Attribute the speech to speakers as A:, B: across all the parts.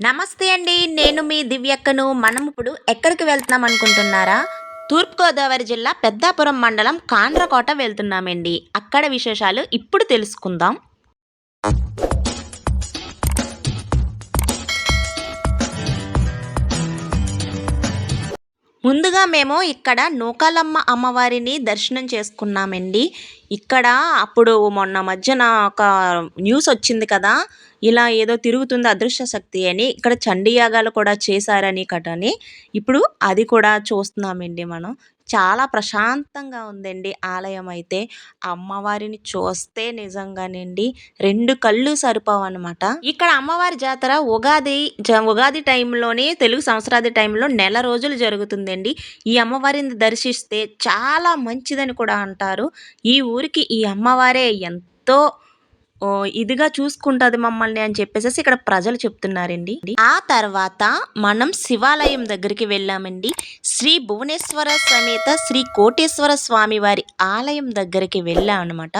A: నమస్తే అండి నేను మీ దివ్యక్కను. మనం ఇప్పుడు ఎక్కడికి వెళ్తున్నాం అనుకుంటున్నారా? తూర్పుగోదావరి జిల్లా పెద్దాపురం మండలం కాండ్రకోట వెళ్తున్నామండి. అక్కడ విశేషాలు ఇప్పుడు తెలుసుకుందాం. ముందుగా మేము ఇక్కడ నూకాలమ్మ అమ్మవారిని దర్శనం చేసుకున్నామండి. ఇక్కడ అప్పుడు మొన్న మధ్యన ఒక న్యూస్ వచ్చింది కదా ఇలా ఏదో తిరుగుతుంది అదృశ్య శక్తి అని ఇక్కడ చండీ యాగాలు కూడా చేశారని కటని. ఇప్పుడు అది కూడా చూస్తున్నామండి మనం. చాలా ప్రశాంతంగా ఉందండి ఆలయం అయితే. అమ్మవారిని చూస్తే నిజంగానండి రెండు కళ్ళు సరిపోవన్నమాట. ఇక్కడ అమ్మవారి జాతర ఉగాది జ- ఉగాది టైంలోనే తెలుగు సంవత్సరాది టైంలో నెల రోజులు జరుగుతుందండి. ఈ అమ్మవారిని దర్శిస్తే చాలా మంచిదని కూడా అంటారు. ఈ ఊరికి ఈ అమ్మవారే ఎంతో ఇదిగా చూసుకుంటుంది మమ్మల్ని అని చెప్పేసి ఇక్కడ ప్రజలు చెప్తున్నారండి. ఆ తర్వాత మనం శివాలయం దగ్గరికి వెళ్ళామండి. శ్రీ భువనేశ్వర సమేత శ్రీ కోటేశ్వర స్వామి వారి ఆలయం దగ్గరికి వెళ్ళాం అనమాట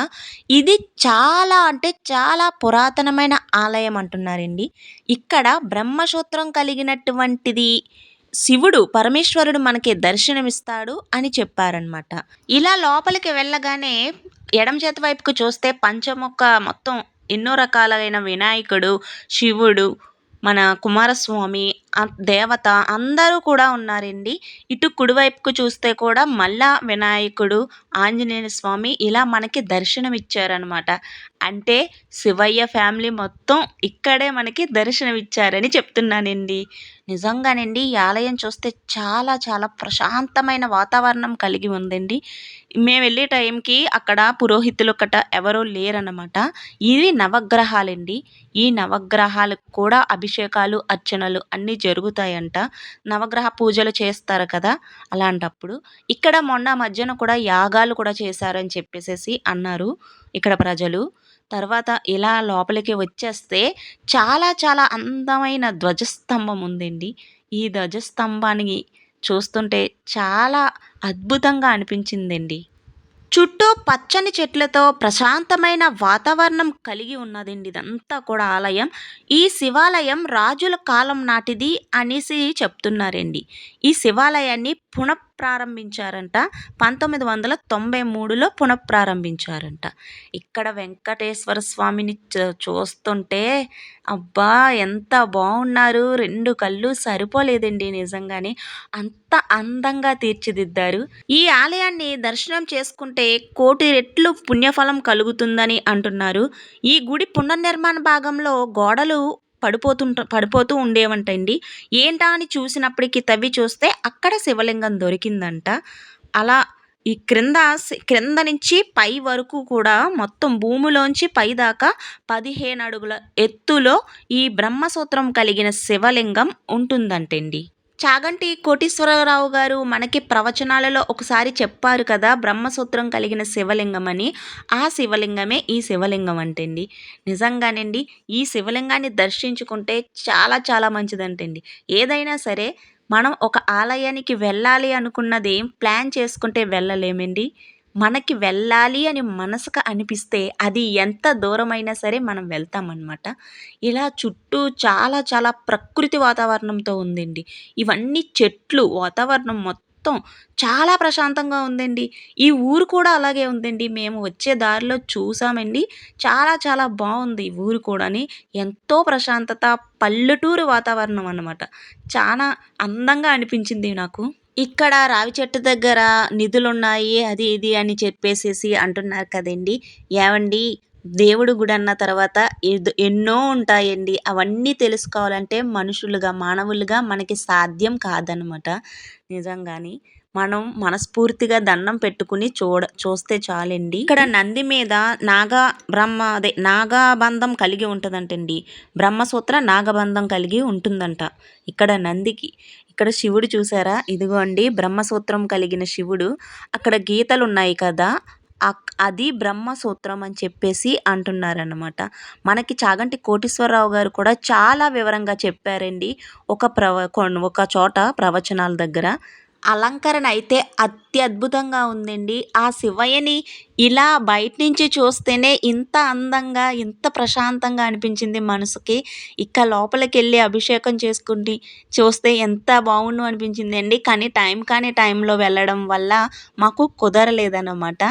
A: ఇది చాలా అంటే చాలా పురాతనమైన ఆలయం అంటున్నారండి. ఇక్కడ బ్రహ్మసూత్రం కలిగినటువంటిది శివుడు పరమేశ్వరుడు మనకి దర్శనమిస్తాడు అని చెప్పారనమాట ఇలా లోపలికి వెళ్ళగానే ఎడమ చేతి వైపుకు చూస్తే పంచముఖ మొత్తం ఎన్నో రకాలైన వినాయకుడు శివుడు మన కుమారస్వామి దేవత అందరూ కూడా ఉన్నారండి. ఇటు కుడివైపుకు చూస్తే కూడా మళ్ళా వినాయకుడు ఆంజనేయ స్వామి ఇలా మనకి దర్శనం ఇచ్చారనమాట అంటే శివయ్య ఫ్యామిలీ మొత్తం ఇక్కడే మనకి దర్శనం ఇచ్చారని చెప్తున్నానండి. నిజంగానండి ఈ ఆలయం చూస్తే చాలా చాలా ప్రశాంతమైన వాతావరణం కలిగి ఉందండి. మేము వెళ్ళే టైంకి అక్కడ పురోహితులు కట ఎవరూ లేరన్నమాట. ఇవి నవగ్రహాలండి. ఈ నవగ్రహాలకు కూడా అభిషేకాలు అర్చనలు అన్నీ జరుగుతాయంట. నవగ్రహ పూజలు చేస్తారు కదా అలాంటప్పుడు. ఇక్కడ మొన్న మధ్యన కూడా యాగాలు కూడా చేశారని చెప్పేసేసి అన్నారు ఇక్కడ ప్రజలు. తర్వాత ఇలా లోపలికి వచ్చేస్తే చాలా చాలా అందమైన ధ్వజస్తంభం ఉందండి. ఈ ధ్వజస్తంభాన్ని చూస్తుంటే చాలా అద్భుతంగా అనిపించిందండి. చుట్టూ పచ్చని చెట్లతో ప్రశాంతమైన వాతావరణం కలిగి ఉన్నదండి. ఇదంతా కూడా ఆలయం. ఈ శివాలయం రాజుల కాలం నాటిది అనేసి చెప్తున్నారండి. ఈ శివాలయాన్ని పునః పునఃప్రారంభించారంట పంతొమ్మిది వందల తొంభై మూడులో పునఃప్రారంభించారంట. ఇక్కడ వెంకటేశ్వర స్వామిని చ- చూస్తుంటే అబ్బా ఎంత బాగున్నారు రెండు కళ్ళు సరిపోలేదండి నిజంగానే. అంత అందంగా తీర్చిదిద్దారు. ఈ ఆలయాన్ని దర్శనం చేసుకుంటే కోటి రెట్లు పుణ్యఫలం కలుగుతుందని అంటున్నారు. ఈ గుడి పునర్నిర్మాణ భాగంలో గోడలు పడిపోతుంట పడిపోతూ ఉండేవంటండి. ఏంటా అని చూసినప్పటికీ తవ్వి చూస్తే అక్కడ శివలింగం దొరికిందంట. అలా ఈ క్రింద క్రింద నుంచి పై వరకు కూడా మొత్తం భూమిలోంచి పై దాకా పదిహేను అడుగుల ఎత్తులో ఈ బ్రహ్మసూత్రం కలిగిన శివలింగం ఉంటుందంటండి. చాగంటి కోటీశ్వరరావు గారు మనకి ప్రవచనాలలో ఒకసారి చెప్పారు కదా బ్రహ్మసూత్రం కలిగిన శివలింగం అని ఆ శివలింగమే ఈ శివలింగం అంటండి. నిజంగానండి ఈ శివలింగాన్ని దర్శించుకుంటే చాలా చాలా మంచిదంటండి. ఏదైనా సరే మనం ఒక ఆలయానికి వెళ్ళాలి అనుకున్నది ప్లాన్ చేసుకుంటే వెళ్ళలేమండి. మనకి వెళ్ళాలి అని మనసుకు అనిపిస్తే అది ఎంత దూరమైనా సరే మనం వెళ్తామన్నమాట. ఇలా చుట్టూ చాలా చాలా ప్రకృతి వాతావరణంతో ఉందండి. ఇవన్నీ చెట్లు వాతావరణం మొత్తం చాలా ప్రశాంతంగా ఉందండి. ఈ ఊరు కూడా అలాగే ఉందండి. మేము వచ్చే దారిలో చూసామండి. చాలా చాలా బాగుంది ఈ ఊరు కూడాని. ఎంతో ప్రశాంతత పల్లెటూరు వాతావరణం అన్నమాట. చాలా అందంగా అనిపించింది నాకు. ఇక్కడ రావి చెట్టు దగ్గర నిధులున్నాయి అది ఇది అని చెప్పేసేసి అంటున్నారు కదండి. ఏమండి దేవుడు గుడి అన్న తర్వాత ఎన్నో ఉంటాయండి. అవన్నీ తెలుసుకోవాలంటే మనుషులుగా మానవులుగా మనకి సాధ్యం కాదనమాట. నిజంగాని మనం మనస్ఫూర్తిగా దండం పెట్టుకుని చూడ చూస్తే చాలండి. ఇక్కడ నంది మీద నాగా బ్రహ్మ అదే నాగబంధం కలిగి ఉంటుందంటండి. బ్రహ్మసూత్ర నాగబంధం కలిగి ఉంటుందంట. ఇక్కడ నందికి ఇక్కడ శివుడు చూసారా? ఇదిగో అండి బ్రహ్మసూత్రం కలిగిన శివుడు. అక్కడ గీతలు ఉన్నాయి కదా అక్- అది బ్రహ్మసూత్రం అని చెప్పేసి అంటున్నారన్నమాట. మనకి చాగంటి కోటేశ్వరరావు గారు కూడా చాలా వివరంగా చెప్పారండి. ఒక ప్రవ కొన్- ఒక చోట ప్రవచనాల దగ్గర. అలంకరణ అయితే అత్యద్భుతంగా ఉందండి. ఆ శివయ్యని ఇలా బయట నుంచి చూస్తేనే ఇంత అందంగా ఇంత ప్రశాంతంగా అనిపించింది మనసుకి. ఇక లోపలికి వెళ్ళి అభిషేకం చేసుకుంటే చూస్తే ఎంత బాగుండు అనిపించింది అండి. కానీ టైం కానీ టైంలో వెళ్ళడం వల్ల మాకు కుదరలేదన్నమాట.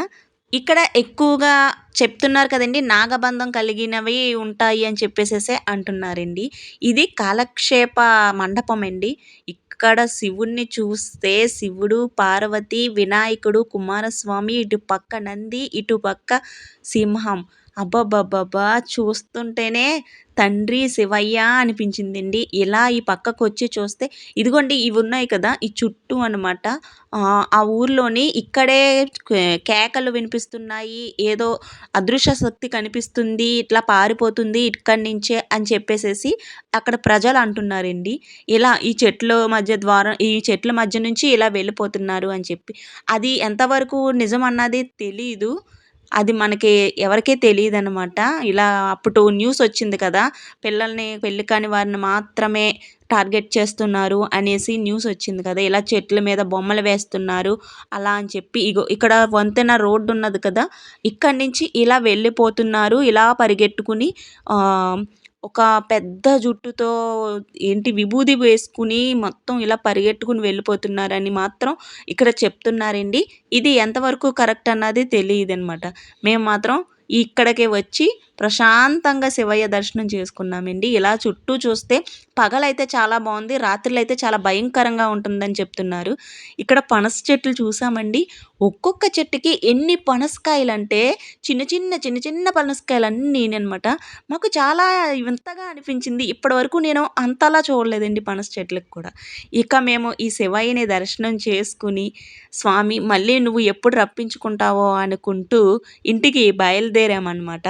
A: ఇక్కడ ఎక్కువగా చెప్తున్నారు కదండి నాగబంధం కలిగినవి ఉంటాయి అని చెప్పేసేసే అంటున్నారండి. ఇది కాలక్షేప మండపం అండి ఇక్కడ శివుణ్ణి చూస్తే శివుడు పార్వతి వినాయకుడు కుమారస్వామి ఇటు పక్క నంది ఇటు పక్క సింహం. అబ్బబ్బబ్బబ్బా చూస్తుంటేనే తండ్రి శివయ్య అనిపించిందండి. ఇలా ఈ పక్కకు వచ్చి చూస్తే ఇదిగోండి ఇవి ఉన్నాయి కదా ఈ చుట్టూ అనమాట ఆ ఊర్లోని ఇక్కడే కేకలు వినిపిస్తున్నాయి. ఏదో అదృశ్య శక్తి కనిపిస్తుంది ఇట్లా పారిపోతుంది ఇక్కడి నుంచే అని చెప్పేసేసి అక్కడ ప్రజలు అంటున్నారండి. ఇలా ఈ చెట్ల మధ్య ద్వారా ఈ చెట్ల మధ్య నుంచి ఇలా వెళ్ళిపోతున్నారు అని చెప్పి. అది ఎంతవరకు నిజం అన్నది తెలీదు. అది మనకి ఎవరికీ అనమాట ఇలా అప్పుడు న్యూస్ వచ్చింది కదా పిల్లల్ని పెళ్ళి కాని వారిని మాత్రమే టార్గెట్ చేస్తున్నారు అనేసి న్యూస్ వచ్చింది కదా ఇలా చెట్ల మీద బొమ్మలు వేస్తున్నారు అలా అని చెప్పి ఇగో ఇక్కడ వంతెన రోడ్డు ఉన్నది కదా ఇక్కడి నుంచి ఇలా వెళ్ళిపోతున్నారు ఇలా పరిగెట్టుకుని ఒక పెద్ద జుట్టుతో ఏంటి విభూది వేసుకుని మొత్తం ఇలా పరిగెట్టుకుని వెళ్ళిపోతున్నారని మాత్రం ఇక్కడ చెప్తున్నారండి. ఇది ఎంతవరకు కరెక్ట్ అన్నది తెలియదు అనమాట మేము మాత్రం ఇక్కడికే వచ్చి ప్రశాంతంగా శివయ్య దర్శనం చేసుకున్నామండి. ఇలా చుట్టూ చూస్తే పగలైతే చాలా బాగుంది రాత్రులు అయితే చాలా భయంకరంగా ఉంటుందని చెప్తున్నారు. ఇక్కడ పనస చెట్లు చూసామండి. ఒక్కొక్క చెట్టుకి ఎన్ని పనసకాయలు అంటే చిన్న చిన్న చిన్న చిన్న పనసకాయలు అన్నీ అనమాట మాకు చాలా వింతగా అనిపించింది. ఇప్పటి వరకు నేను అంతలా చూడలేదండి పనస చెట్లకు కూడా. ఇక మేము ఈ శివయ్యని దర్శనం చేసుకుని స్వామి మళ్ళీ నువ్వు ఎప్పుడు రప్పించుకుంటావో అనుకుంటూ ఇంటికి బయలుదేరామన్నమాట.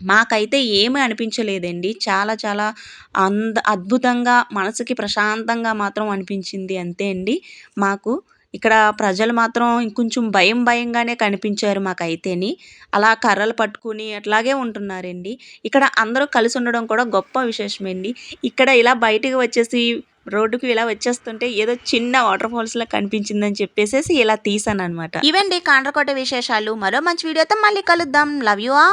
A: మాకైతే ఏమీ అనిపించలేదండి. చాలా చాలా అంద అద్భుతంగా మనసుకి ప్రశాంతంగా మాత్రం అనిపించింది అంతే అండి. మాకు ఇక్కడ ప్రజలు మాత్రం ఇంకొంచెం భయం భయంగానే కనిపించారు మాకైతేని. అలా కర్రలు పట్టుకుని అట్లాగే ఉంటున్నారండి. ఇక్కడ అందరూ కలిసి ఉండడం కూడా గొప్ప విశేషమండి. ఇక్కడ ఇలా బయటకు వచ్చేసి రోడ్డుకు ఇలా వచ్చేస్తుంటే ఏదో చిన్న వాటర్ ఫాల్స్ లా కనిపించిందని చెప్పేసి ఇలా తీసాను అనమాట ఇవండి కాండ్రకోట విశేషాలు. మరో మంచి వీడియోతో మళ్ళీ కలుద్దాం. లవ్ యూ ఆ